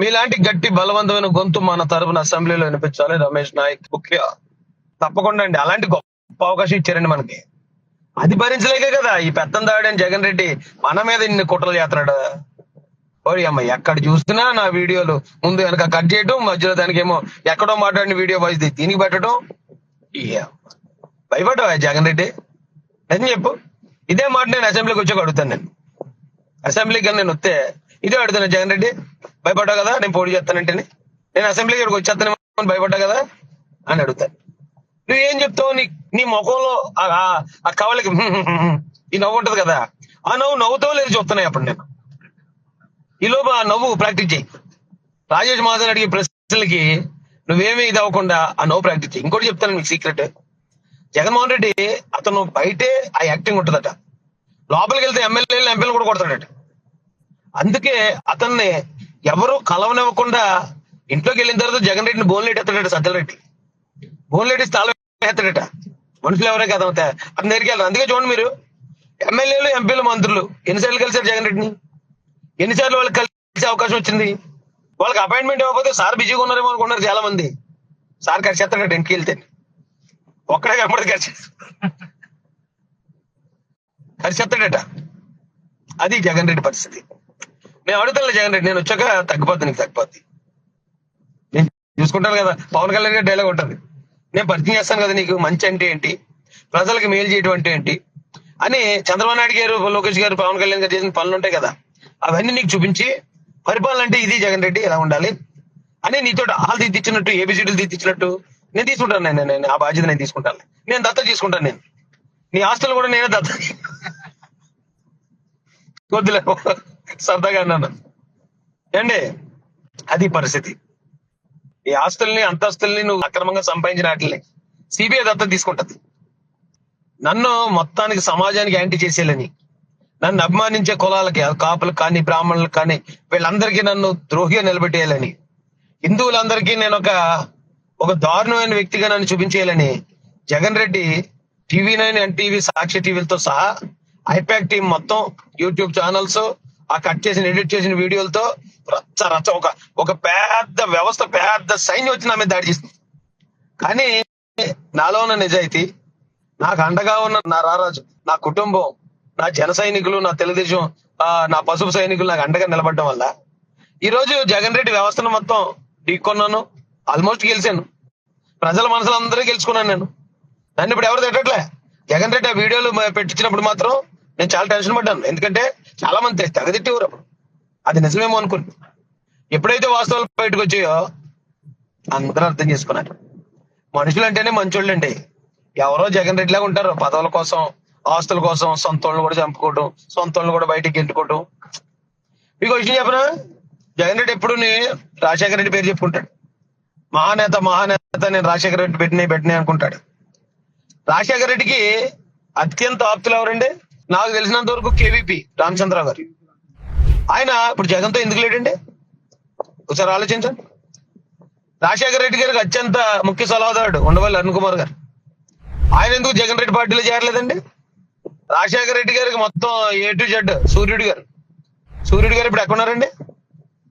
మీలాంటి గట్టి బలవంతమైన గొంతు మన తరపున అసెంబ్లీలో వినిపించాలి. రమేష్ నాయక్ ముఖ్య. తప్పకుండా అండి. అలాంటి గొప్ప అవకాశం ఇచ్చారండి మనకి. అది భరించలేకే కదా. ఈ పెత్తం దాడని జగన్ రెడ్డి మన మీద ఇన్ని కుట్రలు చేస్తున్నాడు. ఓరి అమ్మ ఎక్కడ చూసినా నా వీడియోలు ముందు వెనక కట్ చేయటం మధ్యలో దానికేమో ఎక్కడో మాట్లాడిన వీడియో వాయిస్ దీనికి పెట్టడం ఈ భయపడ్డావా జగన్ రెడ్డి? నిజం చెప్పు. ఇదే మాట నేను అసెంబ్లీకి వచ్చాక అడుగుతాను నేను. అసెంబ్లీకి నేను వస్తే ఇదే అడుగుతాను జగన్ రెడ్డి. భయపడ్డావు కదా? నేను పోటీ చేస్తానంటే నేను అసెంబ్లీ ఇక్కడికి వచ్చేస్తాను భయపడ్డా కదా? అని అడుగుతాను నువ్వేం చెప్తావు? నీ నీ ముఖంలో ఆ- కవలకి ఈ నవ్వు ఉంటది కదా? ఆ నవ్వు నవ్వుతావు లేదు చూస్తున్నాయి అప్పుడు నేను. ఈ ఆ నవ్వు ప్రాక్టీస్ చేయి. రాజేష్ మహాజన్ అడిగే ప్రశ్నలకి నువ్వేమీ ఇది అవ్వకుండా ఆ నవ్వు ప్రాక్టీస్ చేయి. ఇంకోటి చెప్తాను మీకు సీక్రెట్ జగన్మోహన్ రెడ్డి అతను బయటే ఆ యాక్టింగ్ ఉంటుందట. లోపలికి వెళ్తే ఎమ్మెల్యేలు ఎంపీలు కూడా కొడతాడట. అందుకే అతన్ని ఎవరు కలవనివ్వకుండా ఇంట్లోకి వెళ్ళిన తర్వాత జగన్ రెడ్డిని బోన్లేట్ ఎత్తాడట సత్యరెడ్డి రెడ్డి. బోన్లేట్ స్థానం ఎత్తాడట. మనుషులు ఎవరే కదా అవుతాయి అతని దగ్గరికి వెళ్ళారు? అందుకే చూడండి మీరు. ఎమ్మెల్యేలు ఎంపీలు మంత్రులు. ఎన్నిసార్లు కలిసారు జగన్ రెడ్డిని? ఎన్నిసార్లు వాళ్ళకి కలిసే అవకాశం వచ్చింది? వాళ్ళకి అపాయింట్మెంట్ ఇవ్వకపోతే సార్ బిజీగా ఉన్నారేమో అనుకున్నారు చాలా మంది సార్ ఖర్చు ఎత్తాడట ఇంటికి వెళ్తే. ఒక్కడే కనపడదు ఖర్చు ఖర్చు ఎత్తాడట అది జగన్ రెడ్డి పరిస్థితి. నేను అడుగుతాను జగన్ రెడ్డి? నేను వచ్చాక తగ్గిపోద్ది నీకు తగ్గిపోద్ది. నేను చూసుకుంటాను కదా పవన్ కళ్యాణ్ గారి డైలాగ్ ఉంటుంది. నేను పరిచయం చేస్తాను కదా నీకు మంచి అంటే ఏంటి? ప్రజలకు మేలు చేయడం అంటే ఏంటి? అని చంద్రబాబు నాయుడు గారు లోకేష్ గారు పవన్ కళ్యాణ్ గారు చేసిన పనులు ఉంటాయి కదా. అవన్నీ నీకు చూపించి పరిపాలన అంటే ఇది జగన్ రెడ్డి ఎలా ఉండాలి. అని నీతో ఆలు తీర్చినట్టు ఏబిసిడీలు తీర్చినట్టు నేను తీసుకుంటాను నేను నేను ఆ బాధ్యత నేను తీసుకుంటాను. నేను దత్త తీసుకుంటాను నేను. నీ ఆస్తులు కూడా నేనే దత్త వద్దులే. సరదాగా అన్నాను. ఏండి అది పరిస్థితి. ఈ ఆస్తుల్ని అంతస్తుల్ని నువ్వు అక్రమంగా సంపాదించిన వాటిని సిబిఐ దత్తం తీసుకుంటది. నన్ను మొత్తానికి సమాజానికి యాంటీ చేసేయాలని నన్ను అభిమానించే కులాలకి కాపులకు కానీ బ్రాహ్మణులకు కానీ వీళ్ళందరికీ నన్ను ద్రోహిగా నిలబెట్టేయాలని హిందువులందరికీ నేను ఒక ఒక దారుణమైన వ్యక్తిగా నన్ను చూపించేయాలని Jagan Reddy TV nine NTV Sakshi టీవీలతో సహా ఐపాక్ టీం మొత్తం యూట్యూబ్ ఛానల్స్ ఆ కట్ చేసిన ఎడిట్ చేసిన వీడియోలతో రచ్చ రచ్చ ఒక ఒక పెద్ద వ్యవస్థ పెద్ద సైన్యం వచ్చి నా మీద దాడి చేసింది. కానీ నాలో ఉన్న నిజాయితీ నాకు అండగా ఉన్న నా రారాజు నా కుటుంబం నా జన సైనికులు నా తెలుగుదేశం ఆ, నా పసుపు సైనికులు నాకు అండగా నిలబడడం వల్ల ఈ రోజు జగన్ రెడ్డి వ్యవస్థను మొత్తం ఢీకొన్నాను ఆల్మోస్ట్ గెలిచాను. ప్రజల మనసులందరూ గెలుచుకున్నాను నేను. నన్ను ఇప్పుడు ఎవరు తిట్టట్లే? జగన్ రెడ్డి ఆ వీడియోలు పెట్టించినప్పుడు మాత్రం నేను చాలా టెన్షన్ పడ్డాను. ఎందుకంటే చాలా మంది తెగ అప్పుడు. అది నిజమేమో అనుకుని ఎప్పుడైతే వాస్తవాలు బయటకు వచ్చాయో అందరూ అర్థం చేసుకున్నారు. మనుషులు అంటేనే మంచోళ్ళండి. ఎవరో జగన్ రెడ్డి లాగా ఉంటారు. పదవుల కోసం ఆస్తుల కోసం సొంతోళ్ళు కూడా చంపుకోవడం సొంతోళ్ళు కూడా బయటికి గెంటుకోవడం మీకు విషయం చెప్పనా? జగన్ రెడ్డి ఎప్పుడుని రాజశేఖర రెడ్డి పేరు చెప్పుకుంటాడు. మహానేత మహానేత నేను రాజశేఖర రెడ్డి పెట్టినాయి పెట్టినాయి అనుకుంటాడు. రాజశేఖర రెడ్డికి అత్యంత ఆప్తులు ఎవరండి? నాకు తెలిసినంత వరకు కేవీపీ రామచంద్రరావు గారు. ఆయన ఇప్పుడు జగన్తో ఎందుకు లేడండి? ఒకసారి ఆలోచించండి. రాజశేఖర రెడ్డి గారికి అత్యంత ముఖ్య సలహాదారుడు ఉండవల్లి అరుణ్ కుమార్ గారు. ఆయన ఎందుకు జగన్ రెడ్డి పార్టీలో చేరలేదండి? రాజశేఖర రెడ్డి గారికి మొత్తం ఏ టు జెడ్ సూర్యుడు గారు. సూర్యుడు గారు ఇప్పుడు ఎక్కడున్నారండి?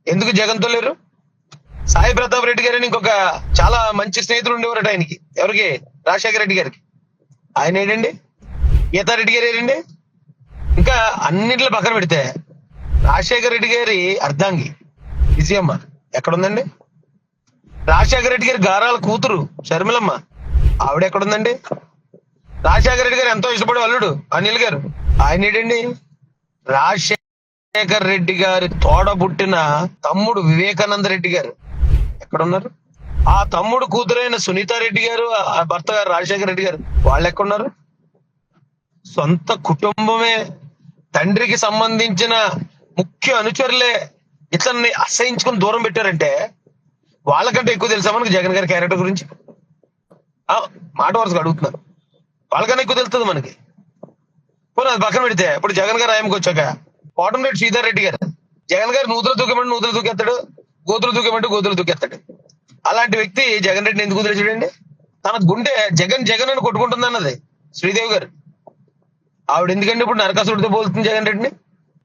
ఎందుకు జగన్తో లేరు? సాయి ప్రతాప్ రెడ్డి గారిని ఇంకొక చాలా మంచి స్నేహితులు ఉండేవారట ఆయనకి. ఎవరికి? రాజశేఖర రెడ్డి గారికి. ఆయన ఏంటండి గీతారెడ్డి గారు ఏంటండి ఇంకా అన్నింటిలో పక్కన పెడితే రాజశేఖర రెడ్డి గారి అర్ధాంగి విజయమ్మ ఎక్కడుందండి? రాజశేఖర రెడ్డి గారి గారాల కూతురు షర్మిలమ్మ. ఆవిడ ఎక్కడుందండి? రాజశేఖర రెడ్డి గారు ఎంతో ఇష్టపడే అల్లుడు అనిల్ గారు. ఆయన ఏంటండి? రాజశేఖర్ రెడ్డి గారి తోడబుట్టిన తమ్ముడు వివేకానంద రెడ్డి గారు. ఎక్కడున్నారు? ఆ తమ్ముడు కూతురైన సునీత రెడ్డి గారు ఆ భర్త గారు రాజశేఖర రెడ్డి గారు. వాళ్ళు ఎక్కడున్నారు? సొంత కుటుంబమే తండ్రికి సంబంధించిన ముఖ్య అనుచరులే ఇతన్ని అసహించుకుని దూరం పెట్టారంటే వాళ్ళకంటే ఎక్కువ తెలుసా మనకి జగన్ గారి క్యారెక్టర్ గురించి? మాట వరుసగా అడుగుతున్నారు వాళ్ళకన్నా ఎక్కువ తెలుస్తుంది మనకి. పోనీ అది పక్కన పెడితే ఇప్పుడు జగన్ గారు ఆయనకు వచ్చాక కోటంరెడ్డి శ్రీధర్ రెడ్డి గారు జగన్ గారు నూతులు దూకమంటే నూతులు దూకేస్తాడు గోతులు దూకమంటే గోతులు దూకేస్తాడు అలాంటి వ్యక్తి జగన్ రెడ్డిని ఎందుకు వదిలేసాడండి తన గుండె జగన్ జగన్ అని కొట్టుకుంటుంది అన్నది శ్రీదేవి గారు. ఆవిడ ఎందుకంటే ఇప్పుడు నరకాసుడితో పోలుతుంది జగన్ రెడ్డిని?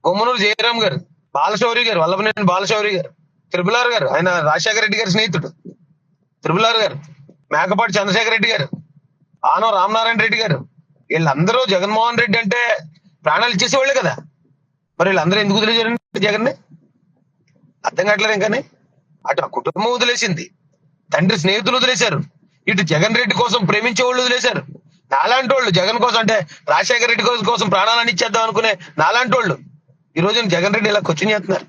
కొమ్మనూరు జయరామ్ గారు బాలశౌరి గారు వల్లభనేని బాలశౌరి గారు త్రిపులారు గారు ఆయన రాజశేఖర రెడ్డి గారి స్నేహితుడు త్రిపులారు గారు మేకపాటి చంద్రశేఖర రెడ్డి గారు ఆనవ రామనారాయణ రెడ్డి గారు వీళ్ళందరూ జగన్మోహన్ రెడ్డి అంటే ప్రాణాలు ఇచ్చేసేవాళ్ళే కదా. మరి వీళ్ళందరూ ఎందుకు వదిలేశారండి జగన్ని? అర్థం కావట్లేదు ఇంకానే అటు ఆ కుటుంబం వదిలేసింది తండ్రి స్నేహితులు వదిలేశారు ఇటు జగన్ రెడ్డి కోసం ప్రేమించే వాళ్ళు వదిలేశారు. నాలాంటి వాళ్ళు జగన్ కోసం అంటే రాజశేఖర రెడ్డి కోసం కోసం ప్రాణాలను ఇచ్చేద్దాం అనుకునే నాలాంటి వాళ్ళు ఈ రోజు జగన్ రెడ్డి ఇలా క్వశ్చన్ చేస్తున్నారు.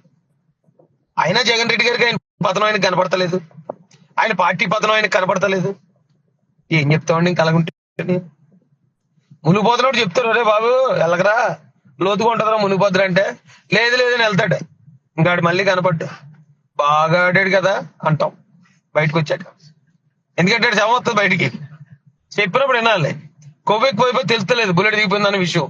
అయినా జగన్ రెడ్డి గారికి ఆయన పతనం ఆయనకు కనపడతలేదు. ఆయన పార్టీ పతనం ఆయనకు కనపడతలేదు. ఏం చెప్తామండి ఇంకా అలాగుంటే మునిగిపోతున్నాడు చెప్తారు రే బాబు వెళ్ళకరా. లోతుగా ఉంటుందా మునిగిపోతురా అంటే. లేదు లేదని వెళ్తాడు. ఇంకాడు మళ్ళీ కనపడ్డా. బాగా ఆడాడు కదా అంటాం. బయటకు వచ్చాక. ఎందుకంటే ఆడు శవం వస్తుంది బయటికి. చెప్పినప్పుడు వినాలి. కొవ్వెక్కి పోయిపోయి తెలుస్తలేదు బుల్లెట్ దిగిపోయిందన్న విషయం.